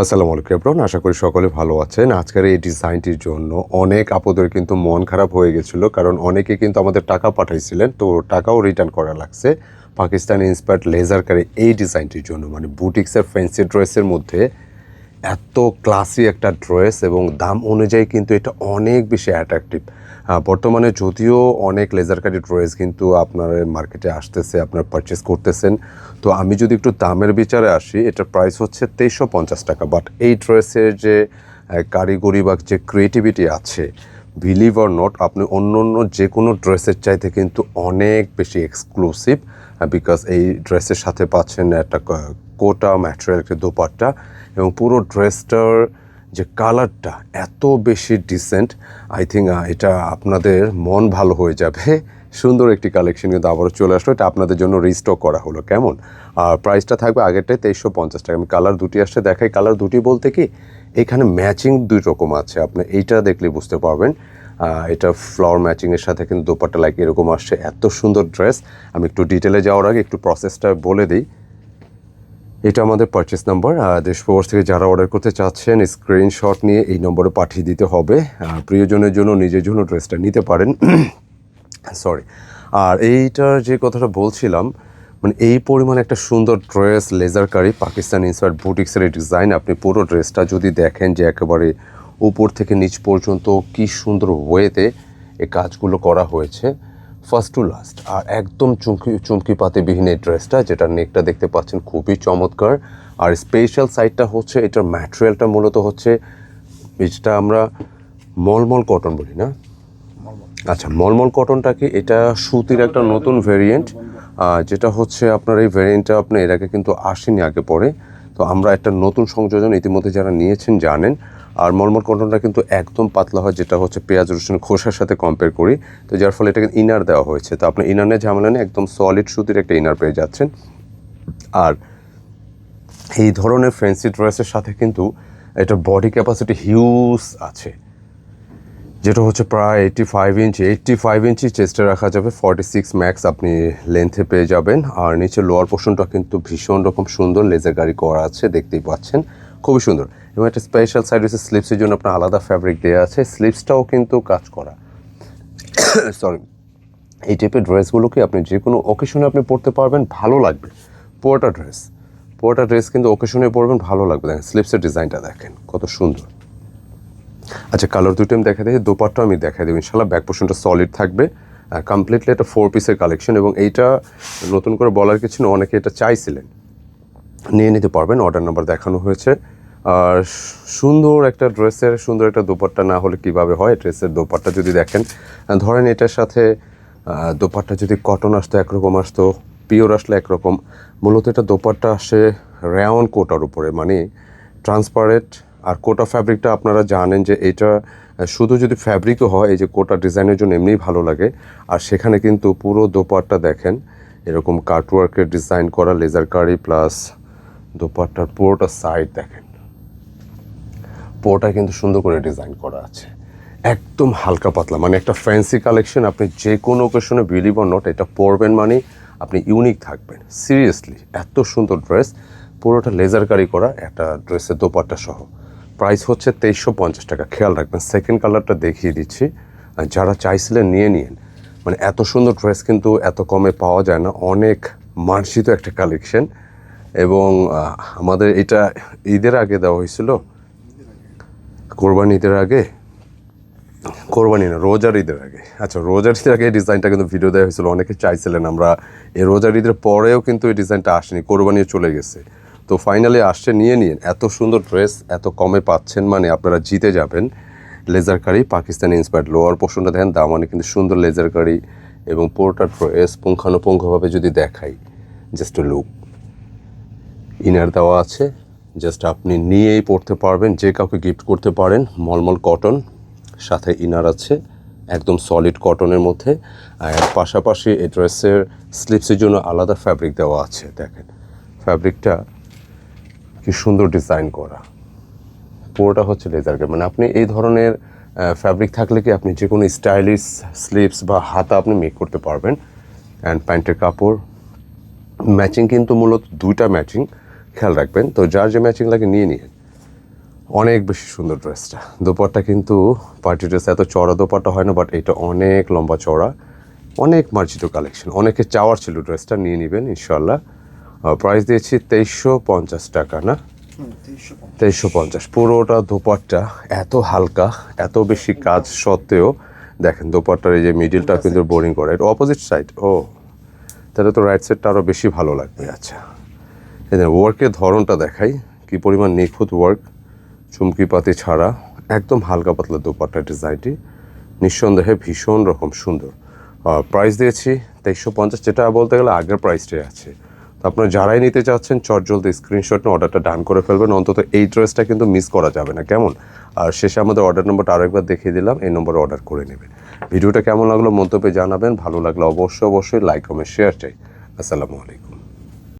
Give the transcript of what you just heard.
আসসালামু আলাইকুম এব্রন আশা করি সকলে ভালো আছেন। আজকের এই ডিজাইনটির জন্য অনেক আপদের কিন্তু মন খারাপ হয়ে গেছিল, কারণ অনেকে কিন্তু আমাদের টাকা পাঠাইছিলেন, তো টাকাও রিটার্ন করা লাগছে। পাকিস্তানি ইন্সপায়ার্ড লেজার কারে এই ডিজাইনটির জন্য মানে বুটিক্সের ফ্যান্সি ড্রেসের মধ্যে এত ক্লাসি একটা ড্রেস এবং দাম অনুযায়ী কিন্তু এটা অনেক বেশি অ্যাট্রাকটিভ বর্তমানে যদিও অনেক লেজারকারি ড্রেস কিন্তু আপনার মার্কেটে আসতেছে, আপনার পারচেস করতেছেন। তো আমি যদি একটু দামের বিচারে আসি, এটার প্রাইস হচ্ছে তেইশশো পঞ্চাশ টাকা। বাট এই ড্রেসের যে কারিগরি বা যে ক্রিয়েটিভিটি আছে বিলিভ অর নট আপনি অন্য অন্য যে কোনো ড্রেসের চাইতে কিন্তু অনেক বেশি এক্সক্লুসিভ বিকজ এই ড্রেসের সাথে পাচ্ছেন একটা কোটা ম্যাটেরিয়াল একটা দোপাট্টা। এবং পুরো ড্রেসটার যে কালারটা এত বেশি ডিসেন্ট আই থিঙ্ক এটা আপনাদের মন ভালো হয়ে যাবে। সুন্দর একটি কালেকশন কিন্তু আবারও চলে আসলো। এটা আপনাদের জন্য রিস্টক করা হলো, কেমন? আর প্রাইসটা থাকবে আগেরটাই তেইশশো পঞ্চাশ টাকা। আমি কালার দুটি আসছে দেখাই। কালার দুটি বলতে কি, এখানে ম্যাচিং দুই রকম আছে। আপনি এইটা দেখলে বুঝতে পারবেন। এটা ফ্লাওয়ার ম্যাচিংয়ের সাথে কিন্তু দোপাট্টা লাইক এরকম আসছে। এত সুন্দর ড্রেস আমি একটু ডিটেলে যাওয়ার আগে একটু প্রসেসটা বলে দিই। এটা আমাদের পারচেস নাম্বার দেশ প্রবাস থেকে যারা অর্ডার করতে চাচ্ছেন স্ক্রিনশট নিয়ে এই নম্বরে পাঠিয়ে দিতে হবে। প্রিয়জনের জন্য, নিজের জন্য ড্রেসটা নিতে পারেন। সরি আর এইটার যে কথাটা বলছিলাম মানে এই পরিমাণ একটা সুন্দর ড্রেস লেজার কারি পাকিস্তান ইনসার্ট বুটিক্সের এই ডিজাইন আপনি পুরো ড্রেসটা যদি দেখেন যে একেবারে উপর থেকে নিচ পর্যন্ত কি সুন্দর ওয়েতে এই কাজগুলো করা হয়েছে। ফার্স্ট টু লাস্ট আর একদম চুমকি চুমকি পাতিবিহীন এই ড্রেসটা যেটার নেকটা দেখতে পাচ্ছেন খুবই চমৎকার। আর স্পেশাল সাইডটা হচ্ছে, এটার ম্যাটেরিয়ালটা মূলত হচ্ছে, যেটা আমরা মলমল কটন বলি, না? আচ্ছা মলমল কটনটা কি? এটা সুতির একটা নতুন ভেরিয়েন্ট যেটা হচ্ছে আপনার এই ভেরিয়েন্টটা আপনার এর আগে কিন্তু আসেনি, আগে পরে। তো আমরা একটা নতুন সংযোজন ইতিমধ্যে যারা নিয়েছেন, জানেন। আর মলমল কটনটা কিন্তু একদম পাতলা হয়, যেটা হচ্ছে পেঁয়াজ, রসুন, খোসার সাথে কম্পেয়ার করি। তো যার ফলে এটাকে ইনার দেওয়া হয়েছে। তো আপনি ইনারের ঝামেলা নেই, একদম সলিড সুতির একটা ইনার পেয়ে যাচ্ছেন। আর এই ধরনের ফ্যান্সি ড্রেসের সাথে কিন্তু এটা বডি ক্যাপাসিটি হিউজ আছে। যেটা হচ্ছে প্রায় eighty five inch eighty five inch চেস্টে রাখা যাবে ফর্টি সিক্স ম্যাক্স আপনি লেন্থে পেয়ে যাবেন। আর নিচে লোয়ার পোর্শনটা কিন্তু ভীষণ রকম সুন্দর লেজার গাড়ি করা আছে, দেখতেই পাচ্ছেন। খুবই সুন্দর। এবং একটা স্পেশাল সাইড হচ্ছে স্লিপসের জন্য আপনার আলাদা ফ্যাব্রিক দেওয়া আছে। স্লিপসটাও কিন্তু কাজ করা। সরি এই টাইপের ড্রেসগুলোকে আপনি যে কোনো অকেশনে আপনি পরতে পারবেন, ভালো লাগবে। পোয়াটা ড্রেস পোয়াটা ড্রেস কিন্তু অকেশনে পরবেন, ভালো লাগবে। দেখেন স্লিপসের ডিজাইনটা দেখেন, কত সুন্দর। আচ্ছা কালার দুটো আমি দেখা দিই। দোপাট্টা আমি দেখা দেবো। ইনশাল্লাহ ব্যাক পোর্শনটা সলিড থাকবে। কমপ্লিটলি একটা ফোর পিসের কালেকশন এবং এইটা নতুন করে বলার কিছু না, অনেকে এটা চাইছিলেন। নিয়ে নিতে পারবেন অর্ডার নাম্বার দেখানো হয়েছে। আর সুন্দর একটা ড্রেসের, সুন্দর একটা দোপাট্টা না হলে কীভাবে হয়? ড্রেসের দোপাট্টা যদি দেখেন ধরেন এটার সাথে দোপাট্টা যদি কটন আসতো, একরকম আসতো, পিওর আসলে একরকম, মূলত এটা দোপাট্টা আসে রেওন কোটার উপরে মানে ট্রান্সপারেন্ট আর কোটা ফ্যাব্রিকটা আপনারা জানেন যে এটা শুধু যদি ফ্যাব্রিকও হয়, এই যে কোটা ডিজাইনের জন্য এমনিই ভালো লাগে। আর সেখানে কিন্তু পুরো দোপাট্টা দেখেন, এরকম কাটওয়ার্কের ডিজাইন করা লেজার কারি প্লাস দোপাট্টার পুরোটা সাইড দেখেন। পুরোটা কিন্তু সুন্দর করে ডিজাইন করা আছে। একদম হালকা পাতলা মানে একটা ফ্যান্সি কালেকশন আপনি যে কোনো ওকেশনে বিলিভ অর নট এটা পরবেন মানে আপনি ইউনিক থাকবেন। সিরিয়াসলি এত সুন্দর ড্রেস পুরোটা লেজার কারি করা একটা ড্রেসের দোপাট্টা সহ। প্রাইস হচ্ছে তেইশশো পঞ্চাশ টাকা, খেয়াল রাখবেন। সেকেন্ড কালারটা দেখিয়ে দিচ্ছি। আর যারা চাইছিলেন নিয়ে নিন। মানে এত সুন্দর ড্রেস কিন্তু এত কমে পাওয়া যায় না। অনেক মার্জিত একটা কালেকশন এবং আমাদের এটা ঈদের আগে দেওয়া হয়েছিল। কোরবানি ঈদের আগে। কোরবানি না, রোজার ঈদের আগে। আচ্ছা রোজার ঈদের আগে এই ডিজাইনটা কিন্তু ভিডিও দেওয়া হয়েছিল, অনেকে চাইছিলেন আমরা এই রোজার ঈদের পরেও কিন্তু এই ডিজাইনটা আসেনি, কোরবানিও চলে গেছে। তো ফাইনালি আসছে, নিয়ে নিন, এত সুন্দর ড্রেস এত কমে পাচ্ছেন মানে আপনারা জিতে যাবেন। লেজার কারি পাকিস্তানি ইন্সপায়ার্ড লোয়ার পোর্শনটা দেখেন, দামানে কিন্তু সুন্দর লেজার কারি এবং পোর্টার ড্রেস পুঙ্খানুপুঙ্খভাবে যদি দেখাই জাস্ট লুক ইনার দেওয়া আছে। জাস্ট আপনি নিয়েই পড়তে পারবেন, যে কাউকে গিফট করতে পারেন, মলমল কটন সাথে ইনার আছে, একদম সলিড কটনের মধ্যে। আর পাশাপাশি এই ড্রেসের স্লিপসের জন্য আলাদা ফ্যাব্রিক দেওয়া আছে, দেখেন। ফ্যাব্রিকটা কি সুন্দর ডিজাইন করা। পুরোটা হচ্ছে লেজার কাট মানে আপনি এই ধরনের ফ্যাব্রিক থাকলে কি আপনি যে কোনো স্টাইলিশ স্লিপস বা হাতা আপনি মেক করতে পারবেন। অ্যান্ড প্যান্টের কাপড় ম্যাচিং কিন্তু মূলত দুইটা ম্যাচিং খেয়াল রাখবেন তো যার যে ম্যাচিং লাগে নিয়ে নিয়ে অনেক বেশি সুন্দর ড্রেসটা দোপাট্টা কিন্তু পার্টি ড্রেস এত চড়া দোপাট্টা হয় না বাট এটা অনেক লম্বা চড়া অনেক মার্জিত কালেকশন অনেকে চাওয়ার ছিল ড্রেসটা নিয়ে নেবেন ইনশাল্লাহ প্রাইস দিয়েছি তেইশশো পঞ্চাশ টাকা না? তেইশশো পঞ্চাশ। পুরোটা দোপাট্টা এত হালকা এত বেশি কাজ সত্ত্বেও দেখেন দোপাট্টার এই যে মিডিলটা কিন্তু বোরিং করে। এটা অপোজিট সাইড ও। তাহলে তো রাইট সাইডটা আরও বেশি ভালো লাগবে আচ্ছা। এই ওয়ার্কের ধরনটা দেখাই। কি পরিমাণ নিখুঁত ওয়ার্ক চুমকি পাতি ছাড়া, একদম হালকা পাতলা দোপাট্টা ডিজাইনটি নিঃসন্দেহে ভীষণ রকম সুন্দর। প্রাইস দিয়েছি তেইশশো পঞ্চাশ, যেটা বলতে গেলে আগের প্রাইসটাই আছে। তো আপনারা যারাই নিতে চাচ্ছেন চট জলদি স্ক্রিনশট নিয়ে অর্ডারটা ডান করে ফেলবেন। অন্তত এই ড্রেসটা কিন্তু মিস করা যাবে না। কেমন? আর শেষে আমাদের অর্ডার নম্বরটা আরেকবার দেখিয়ে দিলাম, এই নম্বরে অর্ডার করে নেবেন ভিডিওটা কেমন লাগল মন্তব্যে জানাবেন। ভালো লাগলে অবশ্যই অবশ্যই লাইক কমেন্ট শেয়ার চাই। আসসালামু আলাইকুম।